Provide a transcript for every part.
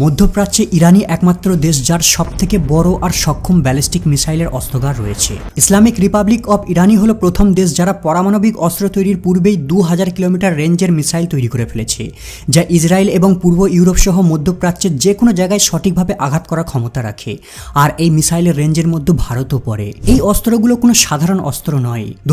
মধ্যপ্রাচ্যে ইরানই একমাত্র দেশ যার সব থেকে বড় আর সক্ষম ব্যালিস্টিক মিসাইলের অস্ত্রগার রয়েছে। ইসলামিক রিপাবলিক অব ইরানই হলো প্রথম দেশ যারা পারমাণবিক অস্ত্র তৈরির পূর্বেই দু হাজার কিলোমিটার রেঞ্জের মিসাইল তৈরি করে ফেলেছে, যা ইসরায়েল এবং পূর্ব ইউরোপ সহ মধ্যপ্রাচ্যের যে কোনো জায়গায় সঠিকভাবে আঘাত করার ক্ষমতা রাখে। আর এই মিসাইলের রেঞ্জের মধ্যে ভারতও পড়ে। এই অস্ত্রগুলো কোনো সাধারণ অস্ত্র নয়। দু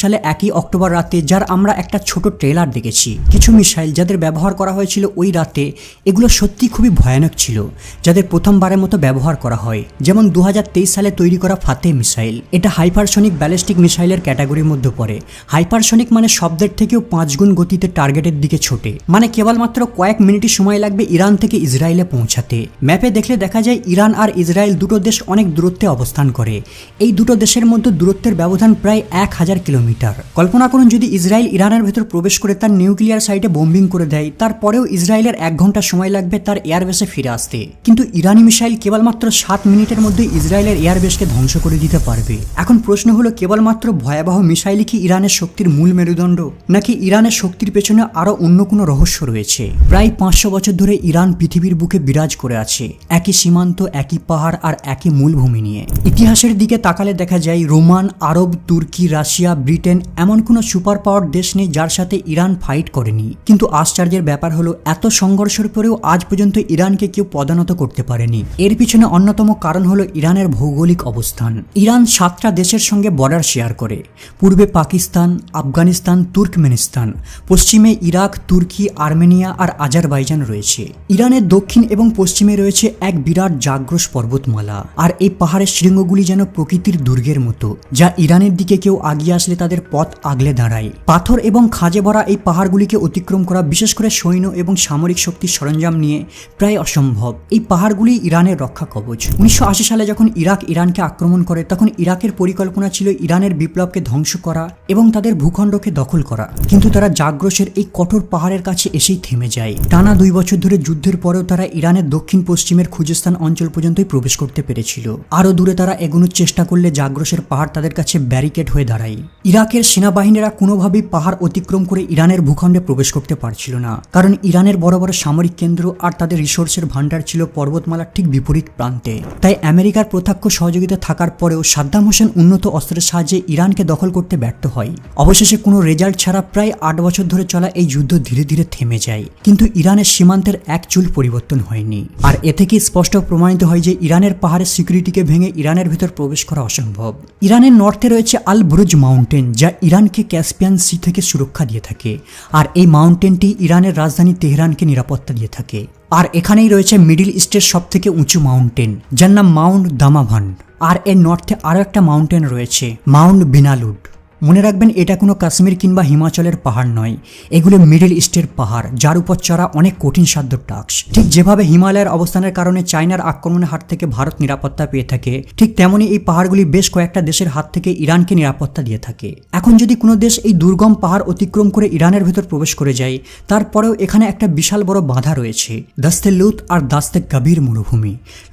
সালে একই অক্টোবর রাতে যার আমরা একটা ছোট ট্রেলার দেখেছি। কিছু মিসাইল যাদের ব্যবহার করা হয়েছিল ওই রাতে, এগুলো সত্যি খুবই ভয়ানক ছিল, যাদের প্রথমবারের মতো ব্যবহার করা হয়, যেমন দুহাজার তেইশ সালে তৈরি করা ফাতে মিসাইল। এটা হাইপারসনিক ব্যালিস্টিক মিসাইলের ক্যাটাগরির মধ্যে পড়ে। হাইপারসনিক মানে শব্দের থেকেও পাঁচ গুণ গতিতে টার্গেটের দিকে ছোটে মানে কেবলমাত্র কয়েক মিনিটই সময় লাগবে ইরান থেকে ইসরায়েলে পৌঁছাতে। ম্যাপে দেখলে দেখা যায় ইরান আর ইসরায়েল দুটো দেশ অনেক দূরত্বে অবস্থান করে। এই দুটো দেশের মধ্যে দূরত্বের ব্যবধান প্রায় এক হাজার কিলোমিটার। কল্পনা করুন যদি ইসরায়েল ইরানের ভেতর প্রবেশ করে তার নিউক্লিয়ার সাইটে বোম্বিং করে দেয়, তারপরেও ইসরায়েলের এক ঘণ্টা সময় লাগবে তার এয়ারবেসে ফিরে আসতে। কিন্তু ইরানি মিসাইল কেবলমাত্র সাত মিনিটের মধ্যে ইসরায়েলের এয়ারবেসকে ধ্বংস করে দিতে পারবে। এখন প্রশ্ন হলো, কেবলমাত্র ভয়াবহ মিসাইলই কি ইরানের শক্তির মূল মেরুদণ্ড, নাকি ইরানের শক্তির পেছনে আরও অন্য কোনো রহস্য রয়েছে? প্রায় পাঁচশো বছর ধরে ইরান পৃথিবীর বুকে বিরাজ করে আছে, একই সীমান্ত, একই পাহাড় আর একই মূলভূমি নিয়ে। ইতিহাসের দিকে তাকালে দেখা যায়, রোমান, আরব, তুর্কি, রাশিয়া, ব্রিটেন এমন কোনো সুপার পাওয়ার দেশ নেই যার সাথে ইরান ফাইট করেনি। কিন্তু আশ্চর্যের ব্যাপার হলো, এত সংঘর্ষের পরেও আজ পর্যন্ত ইরানকে কেউ পদানত করতে পারেনি। এর পিছনে অন্যতম কারণ হলো ইরানের ভৌগোলিক অবস্থান। ইরান সাতটা দেশের সঙ্গে বর্ডার শেয়ার করে। পূর্বে পাকিস্তান, আফগানিস্তান, তুর্কমেনিস্তান, পশ্চিমে ইরাক, তুর্কি, আর্মেনিয়া আর আজারবাইজান রয়েছে। ইরানের দক্ষিণ এবং পশ্চিমে রয়েছে এক বিরাট জাগ্রস পর্বতমালা। আর এই পাহাড়ের শৃঙ্গগুলি যেন প্রকৃতির দুর্গের মতো, যা ইরানের দিকে কেউ আগিয়ে আসলে তাদের পথ আগলে দাঁড়ায়। পাথর এবং খাজে ভরা এই পাহাড়গুলিকে অতিক্রম করা বিশেষ করে সৈন্য এবং সামরিক শক্তির সরঞ্জাম নিয়ে প্রায় অসম্ভব। এই পাহাড়গুলি ইরানের রক্ষা কবচ। উনিশশো আশি সালে যখন ইরাক ইরানকে আক্রমণ করে, তখন ইরাকের পরিকল্পনা ছিল ইরানের বিপ্লবকে ধ্বংস করা এবং তাদের ভূখণ্ডকে দখল করা। কিন্তু তারা জাগ্রসের এই কঠোর পাহাড়ের কাছে এসেই থেমে যায়। টানা দুই বছর ধরে যুদ্ধের পরেও তারা ইরানের দক্ষিণ পশ্চিমের খুজস্তান অঞ্চল পর্যন্তই প্রবেশ করতে পেরেছিল। আরও দূরে তারা এগোনোর চেষ্টা করলে জাগ্রসের পাহাড় তাদের কাছে ব্যারিকেড হয়ে দাঁড়ায়। ইরাকের সেনাবাহিনীরা কোনোভাবেই পাহাড় অতিক্রম করে ইরানের ভূখণ্ডে প্রবেশ করতে পারছিল না। কারণ ইরানের বড় বড় সামরিক কেন্দ্র আর তাদের রিসোর্সের ভান্ডার ছিল পর্বতমালার ঠিক বিপরীত প্রান্তে। তাই আমেরিকার প্রত্যক্ষ সহযোগিতা থাকার পরেও সাদ্দাম হোসেন উন্নত অস্ত্রের সাহায্যে ইরানকে দখল করতে ব্যর্থ হয়। অবশেষে কোনো রেজাল্ট ছাড়া প্রায় আট বছর ধরে চলা এই যুদ্ধ ধীরে ধীরে থেমে যায়। কিন্তু ইরানের সীমান্তের এক চুল পরিবর্তন হয়নি। আর এ থেকে স্পষ্ট প্রমাণিত হয় যে ইরানের পাহাড়ের সিকিউরিটিকে ভেঙে ইরানের ভেতর প্রবেশ করা অসম্ভব। ইরানের নর্থে রয়েছে আল ব্রুজ মাউন্টেন, যা ইরানকে ক্যাসপিয়ান সি থেকে সুরক্ষা দিয়ে থাকে। আর এই মাউন্টেনটি ইরানের রাজধানী তেহরানকে নিরাপত্তা দিয়ে থাকে। আর এখানেই রয়েছে মিডিল ইস্টের সব থেকে উঁচু মাউন্টেন, যার নাম মাউন্ট দামাভান। আর এর নর্থে আরও একটা মাউন্টেন রয়েছে, মাউন্ট বিনালুড মনে রাখবেন, এটা কোনো কাশ্মীর কিংবা হিমাচলের পাহাড় নয়। এগুলো মিডল ইস্টের পাহাড়, যার উপর চড়া অনেক কঠিন সাধ্য টাস্ক। ঠিক যেভাবে হিমালয়ের অবস্থানের কারণে চায়নার আক্রমণের হাত থেকে ভারত নিরাপত্তা পেয়ে থাকে, ঠিক তেমনই এই পাহাড়গুলি বেশ কয়েকটা দেশের হাত থেকে ইরানকে নিরাপত্তা দিয়ে থাকে। এখন যদি কোনো দেশ এই দুর্গম পাহাড় অতিক্রম করে ইরানের ভেতর প্রবেশ করে যায়, তারপরেও এখানে একটা বিশাল বড় বাধা রয়েছে, দাস্তে লুত আর দাস্তে গভীর মরুভূমি।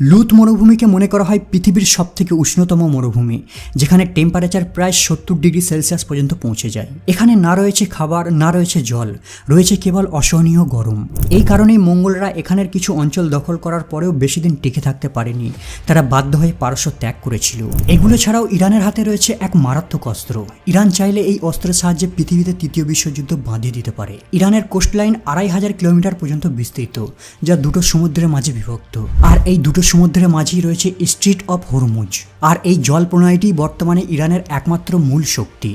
লুত মরুভূমিকে মনে করা হয় পৃথিবীর সব থেকে উষ্ণতম মরুভূমি, যেখানে টেম্পারেচার প্রায় সত্তর ডিগ্রি পর্যন্ত পৌঁছে যায়। এখানে না রয়েছে খাবার, না রয়েছে জল, রয়েছে কেবল অসহনীয় গরম। এই কারণেই মঙ্গলরা এখানের কিছু অঞ্চল দখল করার পরেও বেশি দিন টিকে থাকতে পারেনি। তারা বাধ্য হয়ে পারস্য ত্যাগ করেছিল। এগুলো ছাড়াও ইরানের হাতে রয়েছে এক মারাত্মক অস্ত্র। ইরান চাইলে এই অস্ত্রের সাহায্যে পৃথিবীতে তৃতীয় বিশ্বযুদ্ধ বাঁধিয়ে দিতে পারে। ইরানের কোস্টলাইন আড়াই হাজার কিলোমিটার পর্যন্ত বিস্তৃত, যা দুটো সমুদ্রের মাঝে বিভক্ত। আর এই দুটো সমুদ্রের মাঝেই রয়েছে স্ট্রিট অফ হরমুজ আর এই জল প্রণালীটি বর্তমানে ইরানের একমাত্র মূল শক্তি।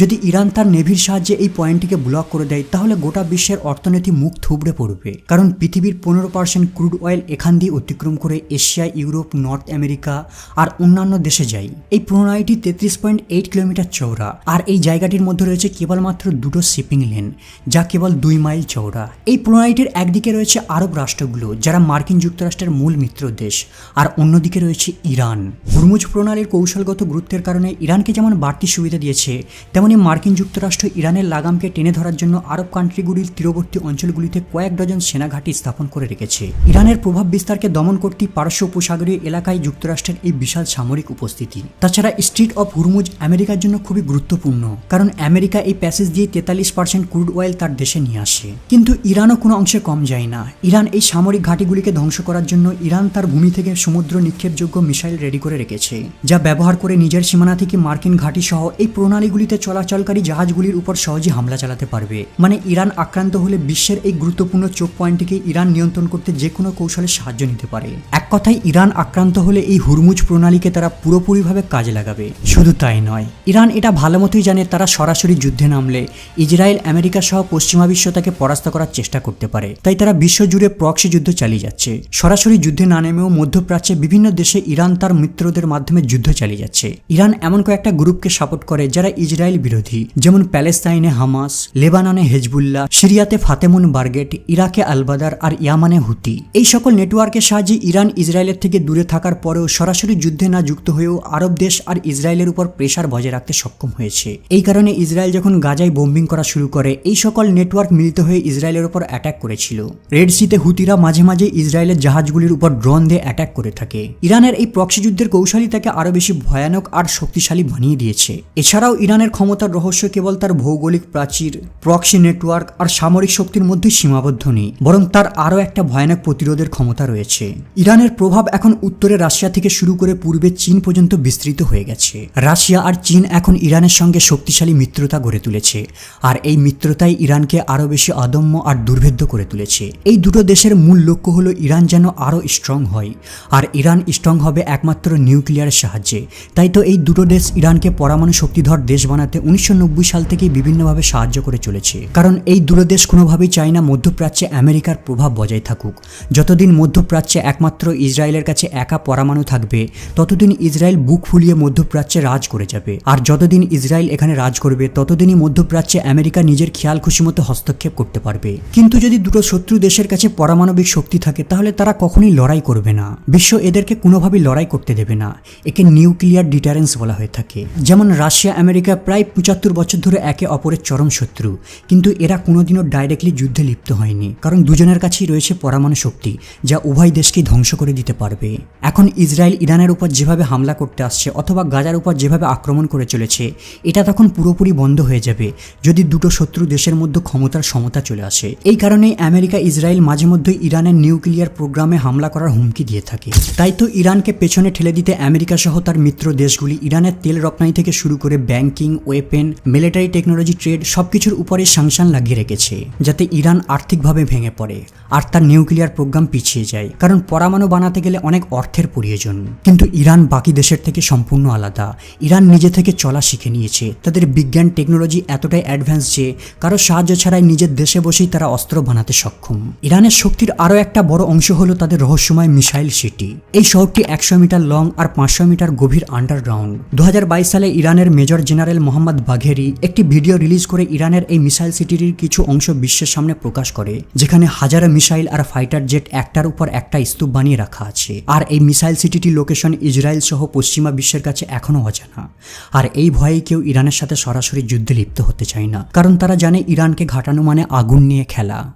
যদি ইরান তার নেভির সাহায্যে এই পয়েন্টটিকে ব্লক করে দেয়, তাহলে গোটা বিশ্বের অর্থনীতি মুখ থুবড়ে পড়বে। কারণ পৃথিবীর পনেরো পার্সেন্ট ক্রুড অয়েল এখান দিয়ে অতিক্রম করে এশিয়া, ইউরোপ নর্থ আমেরিকা আর অন্যান্য দেশে যায়। এই প্রণালীটি তেত্রিশ পয়েন্ট এইট কিলোমিটার চওড়া। আর এই জায়গাটির মধ্যে রয়েছে কেবলমাত্র দুটো শিপিং লেন যা কেবল দুই মাইল চওড়া। এই প্রণালীটির একদিকে রয়েছে আরব রাষ্ট্রগুলো, যারা মার্কিন যুক্তরাষ্ট্রের মূল মিত্র দেশ, আর অন্যদিকে রয়েছে ইরান। হুরমুজ প্রণালীর কৌশলগত গুরুত্বের কারণে ইরানকে যেমন বাড়তি সুবিধা দিয়েছে তেমনি মার্কিন যুক্তরাষ্ট্র ইরানের লাগামকে টেনে ধরার জন্য আরব কান্ট্রিগুলির তীরবর্তী অঞ্চলগুলিতে কয়েক ডজন সেনাঘাঁটি স্থাপন করে রেখেছে। ইরানের প্রভাব বিস্তারকে দমন করতে পারস্য উপসাগরীয় এলাকায় যুক্তরাষ্ট্রের এই বিশাল সামরিক উপস্থিতি। তাছাড়া স্ট্রিট অফ হুরমুজ আমেরিকার জন্য খুবই গুরুত্বপূর্ণ, কারণ আমেরিকা এই প্যাসেজ দিয়ে তেতাল্লিশ পার্সেন্ট ক্রুড অয়েল তার দেশে নিয়ে আসে। কিন্তু ইরানও কোনো অংশে কম যায় না। ইরান এই সামরিক ঘাঁটিগুলিকে ধ্বংস করার জন্য ইরান তার ভূমি থেকে সমুদ্র নিক্ষেপযোগ্য মিসাইল রেডি করে রেখেছে, যা ব্যবহার করে নিজের সীমানা থেকে মার্কিন ঘাঁটি সহ এই প্রণালীগুলিতে চলাচলকারী জাহাজগুলির উপর সহজে হামলা চালাতে পারবে। মানে ইরান আক্রান্ত হলে বিশ্বের এই গুরুত্বপূর্ণ চোখ পয়েন্টটিকে ইরান নিয়ন্ত্রণ করতে যে কোনো কৌশলে সাহায্য নিতে পারে। এক কথায়, ইরান আক্রান্ত হলে এই হুরমুজ প্রণালীকে তারা পুরোপুরিভাবে কাজে লাগাবে। শুধু তাই নয়, ইরান এটা ভালো মতোই জানে তারা সরাসরি যুদ্ধে নামলে, ইসরায়েল, আমেরিকা সহ পশ্চিমা বিশ্ব তাকে পরাস্ত করার চেষ্টা করতে পারে। তাই তারা বিশ্বজুড়ে প্রক্সি যুদ্ধ চালিয়ে যাচ্ছে। সরাসরি যুদ্ধে না নেমেও মধ্যপ্রাচ্যে বিভিন্ন দেশে ইরান তার মিত্রদের মাধ্যমে যুদ্ধ চালিয়ে যাচ্ছে। ইরান এমন কয়েকটা গ্রুপকে সাপোর্ট করে, যারা ইসরায়েল বিরোধী, যেমন প্যালেস্তাইনে হামাস, লেবাননে হেজবুল্লাহ, সিরিয়াতে ফাতেমুন বার্গেট, ইরাকে আলবাদার আর ইয়ামানে হুতি। এই সকল নেটওয়ার্কের সাহায্যে ইরান ইসরায়েলের থেকে দূরে থাকার পরেও সরাসরি যুদ্ধে না যুক্ত হয়েও আরব দেশ আর ইসরায়েলের উপর প্রেশার বজায় রাখতে সক্ষম হয়েছে। এই কারণে ইসরায়েল যখন গাজায় বোম্বিং করা শুরু করে, এই সকল নেটওয়ার্ক মিলিত হয়ে ইসরায়েলের উপর অ্যাটাক করেছিল। রেড সিতে হুতিরা মাঝে মাঝে ইসরায়েলের জাহাজগুলির উপর ড্রোন দিয়ে অ্যাটাক করে থাকে। ইরানের এই প্রক্সি যুদ্ধের কৌশলী তাকে আরও বেশি ভয়ানক আর শক্তিশালী বানিয়ে দিয়েছে। এছাড়াও ইরানের ক্ষমতার রহস্য কেবল তার ভৌগোলিক প্রাচীর প্রক্সি নেটওয়ার্ক আর সামরিক শক্তির মধ্যে সীমাবদ্ধ নেই, বরং তার আরও একটা ভয়ানক প্রতিরোধের ক্ষমতা রয়েছে। ইরানের প্রভাব এখন উত্তরে রাশিয়া থেকে শুরু করে পূর্বে চীন পর্যন্ত বিস্তৃত হয়ে গেছে। রাশিয়া আর চীন এখন ইরানের সঙ্গে শক্তিশালী মিত্রতা গড়ে তুলেছে, আর এই মিত্রতাই ইরানকে আরও বেশি আদম্য আর দুর্ভেদ্য করে তুলেছে। এই দুটো দেশের মূল লক্ষ্য হলো ইরান যেন আরও স্ট্রং হয়, আর ইরান স্ট্রং হবে একমাত্র নিউক্লিয়ারের সাহায্যে। তাই তো এই দুটো দেশ ইরানকে পরমাণু শক্তিধর দেশ বানাতে উনিশশো নব্বই সাল থেকে বিভিন্নভাবে সাহায্য করে চলেছে। কারণ এই দুটো দেশ কোনোভাবেই চায় না মধ্যপ্রাচ্যে আমেরিকার প্রভাব বজায় থাকুক। যতদিন মধ্যপ্রাচ্যে একমাত্র ইসরায়েলের কাছে একা পরমাণু থাকবে, ততদিন ইসরায়েল বুক ফুলিয়ে মধ্যপ্রাচ্যে রাজ করে যাবে। আর যতদিন ইসরায়েল এখানে রাজ করবে, ততদিনই মধ্যপ্রাচ্যে আমেরিকা নিজের খেয়াল খুশি মতো হস্তক্ষেপ করতে পারবে। কিন্তু যদি দুটো শত্রু দেশের কাছে পারমাণবিক শক্তি থাকে, তাহলে তারা কখনোই লড়াই করবে না। বিশ্ব এদেরকে কোনোভাবেই লড়াই করতে দেবে না। একে নিউক্লিয়ার ডিটারেন্স বলা হয়ে থাকে। যেমন রাশিয়া, আমেরিকা প্রায় পঁচাত্তর বছর ধরে একে অপরের চরম শত্রু। কিন্তু এরা কোনোদিনও ডাইরেক্টলি যুদ্ধে লিপ্ত হয়নি। কারণ দুজনের কাছেই রয়েছে পরমাণু শক্তি, যা উভয় দেশকেই ধ্বংস করে দিতে পারবে। এখন ইসরায়েল ইরানের উপর যেভাবে হামলা করতে আসছে, অথবা গাজার উপর যেভাবে আক্রমণ করে চলেছে, এটা তখন পুরোপুরি বন্ধ হয়ে যাবে, যদি দুটো শত্রু দেশের মধ্যে ক্ষমতার সমতা চলে আসে। এই কারণেই আমেরিকা ইসরায়েল মাঝে মধ্যে ইরানের নিউক্লিয়ার প্রোগ্রামে হামলা করার হুমকি দিয়ে থাকে। তাই তো ইরানকে পেছনে ঠেলে দিতে আমেরিকা সহ তার মিত্র দেশগুলি ইরানের তেল রপ্তানি থেকে শুরু করে banking weapon military technology trade সবকিছুর উপরে সাংশন লাগিয়ে রেখেছে, যাতে ইরান আর্থিকভাবে ভেঙে পড়ে আর তার নিউক্লিয়ার প্রোগ্রাম পিছিয়ে যায়। কারণ পরমাণু বানাতে গেলে অনেক অর্থের প্রয়োজন। কিন্তু ইরান বাকি দেশের থেকে সম্পূর্ণ আলাদা। ইরান নিজে থেকে চলা শিখে নিয়েছে। তাদের বিজ্ঞান টেকনোলজি এতটাই অ্যাডভান্স যে কারও সাহায্য ছাড়াই নিজের দেশে বসেই তারা অস্ত্র বানাতে সক্ষম। ইরানের শক্তির আরও একটা বড় অংশ হলো তাদের রহস্যময় মিসাইল সিটি। এই শহরটি একশো মিটার লং আর পাঁচশো মিটার গভীর আন্ডারগ্রাউন্ড দু হাজার বাইশ সালে ইরানের মেজর জেনারেল মোহাম্মদ বাঘেরি একটি ভিডিও রিলিজ করে ইরানের এই মিসাইল সিটির কিছু অংশ বিশ্বের সামনে প্রকাশ করে, যেখানে হাজারো মিসাইল আর ফাইটার জেট একটার উপর একটা স্তূপ বানিয়ে রাখা আছে। আর এই মিসাইল সিটিটি লোকেশন ইসরায়েল সহ পশ্চিমা বিশ্বের কাছে এখনও অজানা। আর এই ভয়ে কেউ ইরানের সাথে সরাসরি যুদ্ধে লিপ্ত হতে চায় না, কারণ তারা জানে ইরানকে ঘাটানো মানে আগুন নিয়ে খেলা।